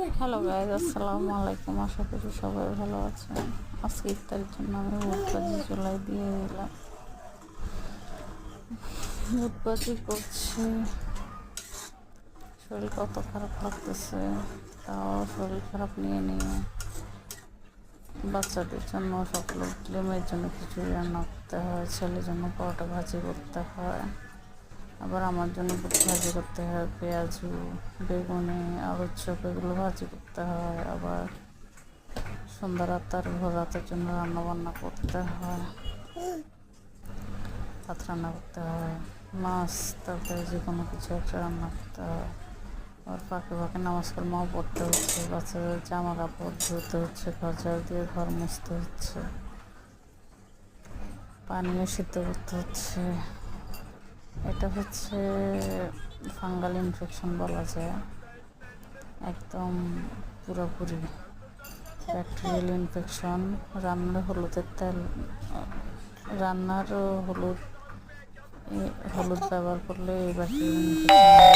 Hello guys আসসালামু আলাইকুম আশা করি সবাই ভালো আছেন। আজকে ইফতারের জন্য আমি ভাজি চুলাই দিয়ে বুট ভাজি করছি। শরীর কত খারাপ লাগতেছে, তাও শরীর খারাপ নিয়ে নিয়ে। বাচ্চাদের জন্য সকল মেয়ের জন্য খিচুড়ি রান্না করতে হয়, ছেলের জন্য পরোটা ভাজি করতে হয়। আবার আমার জন্য ভাজি করতে হয়, পেঁয়াজু, বেগুনি, আলুর চপ, এগুলো ভাজি করতে হয়, আবার সন্ধ্যা রাত আর ভোর রাতের জন্য রান্না বান্না করতে হয়, ভাত রান্না করতে হয়, মাছ তারপরে যে কোনো কিছু একটা রান্না করতে হয়। আবার ফাঁকে ফাঁকে নামাজ কালমাও পড়তে হচ্ছে, বাচ্চাদের জামা কাপড় ধুতে হচ্ছে, ঘর ঝাড় দিয়ে ঘর মুছতে হচ্ছে, পানিও সিদ্ধ করতে হচ্ছে। এটা হচ্ছে ফাঙ্গাল ইনফেকশন বলা যায়। একদম পুরোপুরি ব্যাকটেরিয়াল ইনফেকশন। রান্নার হলুদের তেল রান্নার হলুদ হলুদ ব্যবহার করলে এই ব্যাকটেরিয়াল ইনফেকশন